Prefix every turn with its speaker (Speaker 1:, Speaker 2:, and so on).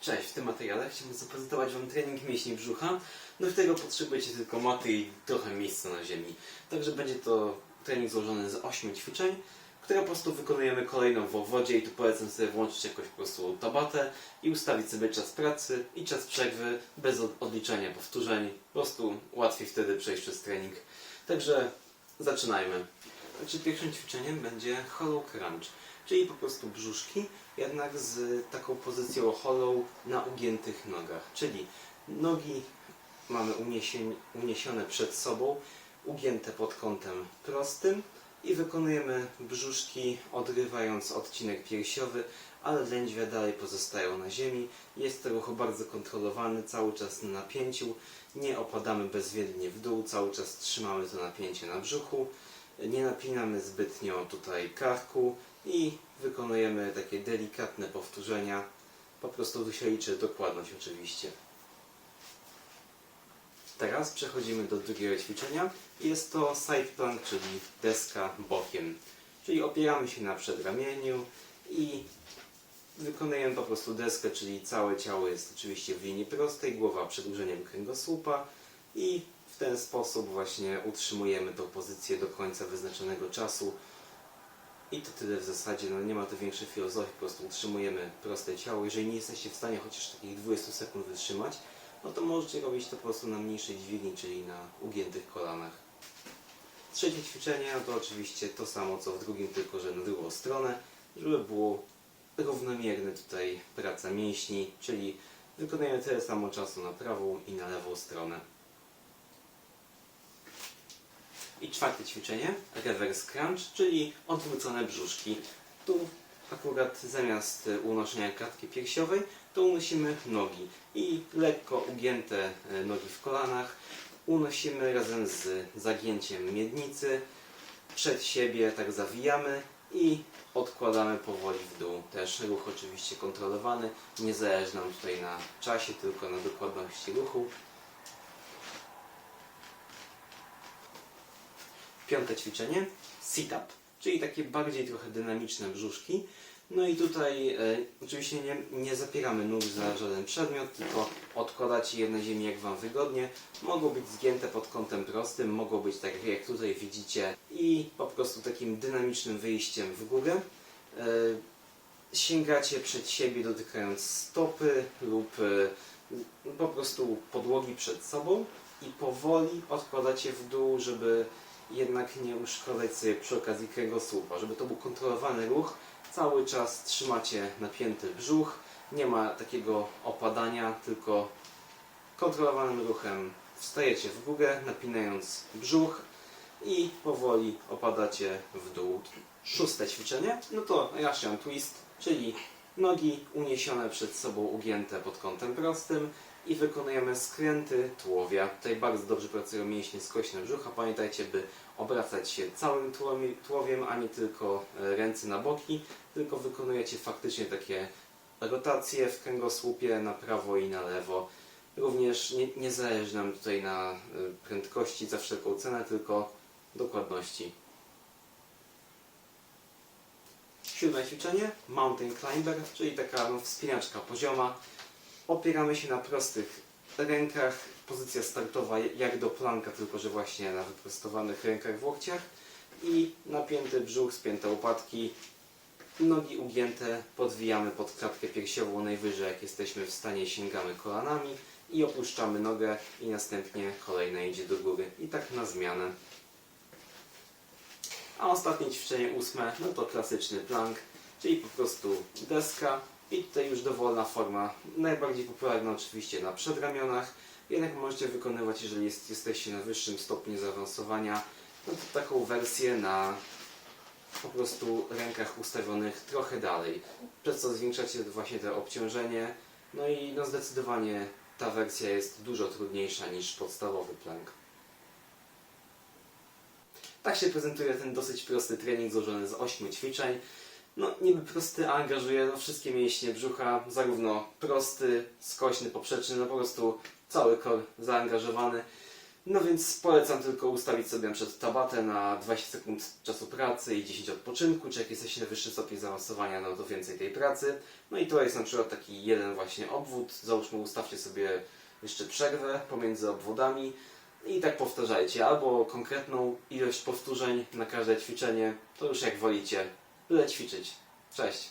Speaker 1: Cześć, w tym materiale chciałbym zaprezentować Wam trening mięśni brzucha. Do tego potrzebujecie tylko maty i trochę miejsca na ziemi. Także będzie to trening złożony z 8 ćwiczeń, które po prostu wykonujemy kolejno w wodzie i tu polecam sobie włączyć jakoś po prostu tabatę i ustawić sobie czas pracy i czas przerwy bez od- odliczania powtórzeń. Po prostu łatwiej wtedy przejść przez trening. Także zaczynajmy. Znaczy pierwszym ćwiczeniem będzie hollow crunch, czyli po prostu brzuszki, jednak z taką pozycją hollow na ugiętych nogach. Czyli nogi mamy uniesione przed sobą, ugięte pod kątem prostym i wykonujemy brzuszki odrywając odcinek piersiowy, ale lędźwia dalej pozostają na ziemi. Jest to ruch bardzo kontrolowany, cały czas na napięciu. Nie opadamy bezwiednie w dół, cały czas trzymamy to napięcie na brzuchu. Nie napinamy zbytnio tutaj karku i wykonujemy takie delikatne powtórzenia. Po prostu tu się liczy dokładność oczywiście. Teraz przechodzimy do drugiego ćwiczenia. Jest to side plank, czyli deska bokiem. Czyli opieramy się na przedramieniu i wykonujemy po prostu deskę, czyli całe ciało jest oczywiście w linii prostej, głowa przedłużeniem kręgosłupa i w ten sposób właśnie utrzymujemy tą pozycję do końca wyznaczonego czasu. I to tyle w zasadzie, no nie ma tu większej filozofii, po prostu utrzymujemy proste ciało. Jeżeli nie jesteście w stanie chociaż takich 20 sekund wytrzymać, no to możecie robić to po prostu na mniejszej dźwigni, czyli na ugiętych kolanach. Trzecie ćwiczenie no to oczywiście to samo co w drugim, tylko że na drugą stronę, żeby było równomierny tutaj praca mięśni, czyli wykonujemy tyle samo czasu na prawą i na lewą stronę. I czwarte ćwiczenie, reverse crunch, czyli odwrócone brzuszki. Tu akurat zamiast unoszenia klatki piersiowej, to unosimy nogi i lekko ugięte e, nogi w kolanach unosimy razem z zagięciem miednicy przed siebie, tak zawijamy i odkładamy powoli w dół. Też ruch oczywiście kontrolowany, nie zależy nam tutaj na czasie, tylko na dokładności ruchu. Piąte ćwiczenie, sit-up, czyli takie bardziej trochę dynamiczne brzuszki. No i tutaj e, oczywiście nie, nie zapieramy nóg za żaden przedmiot, tylko odkładacie je na ziemi jak Wam wygodnie. Mogą być zgięte pod kątem prostym, mogą być tak jak tutaj widzicie i po prostu takim dynamicznym wyjściem w górę. E, sięgacie przed siebie dotykając stopy lub e, po prostu podłogi przed sobą i powoli odkładacie w dół, żeby jednak nie uszkodzać sobie przy okazji kręgosłupa, żeby to był kontrolowany ruch. Cały czas trzymacie napięty brzuch, nie ma takiego opadania, tylko kontrolowanym ruchem wstajecie w górę, napinając brzuch i powoli opadacie w dół. Szóste ćwiczenie, no to Russian Twist, czyli nogi uniesione przed sobą, ugięte pod kątem prostym i wykonujemy skręty tułowia. Tutaj bardzo dobrze pracują mięśnie skośne brzucha. Pamiętajcie, by obracać się całym tułowiem, a nie tylko e, ręce na boki, tylko wykonujecie faktycznie takie rotacje w kręgosłupie na prawo i na lewo. Również nie, nie zależy nam tutaj na e, prędkości za wszelką cenę, tylko dokładności. Siódme ćwiczenie, Mountain Climber, czyli taka no, wspinaczka pozioma. Opieramy się na prostych rękach, pozycja startowa jak do planka, tylko że właśnie na wyprostowanych rękach w łokciach i napięty brzuch, spięte łopatki, nogi ugięte, podwijamy pod klatkę piersiową najwyżej jak jesteśmy w stanie, sięgamy kolanami i opuszczamy nogę i następnie kolejna idzie do góry i tak na zmianę. A ostatnie ćwiczenie ósme, no to klasyczny plank, czyli po prostu deska. I tutaj już dowolna forma, najbardziej popularna oczywiście na przedramionach, jednak możecie wykonywać, jeżeli jest, jesteście na wyższym stopniu zaawansowania, no to taką wersję na po prostu rękach ustawionych trochę dalej, przez co zwiększacie właśnie to obciążenie, no i no zdecydowanie ta wersja jest dużo trudniejsza niż podstawowy plank. Tak się prezentuje ten dosyć prosty trening złożony z 8 ćwiczeń. No niby prosty, a angażuje no, wszystkie mięśnie brzucha, zarówno prosty, skośny, poprzeczny, no po prostu cały kor zaangażowany. No więc polecam tylko ustawić sobie przed tabatę na 20 sekund czasu pracy i 10 odpoczynku, czy jak jesteście na wyższy stopień zaawansowania, no to więcej tej pracy. No i to jest na przykład taki jeden właśnie obwód. Załóżmy ustawcie sobie jeszcze przerwę pomiędzy obwodami i tak powtarzajcie. Albo konkretną ilość powtórzeń na każde ćwiczenie, to już jak wolicie. Byle ćwiczyć. Cześć!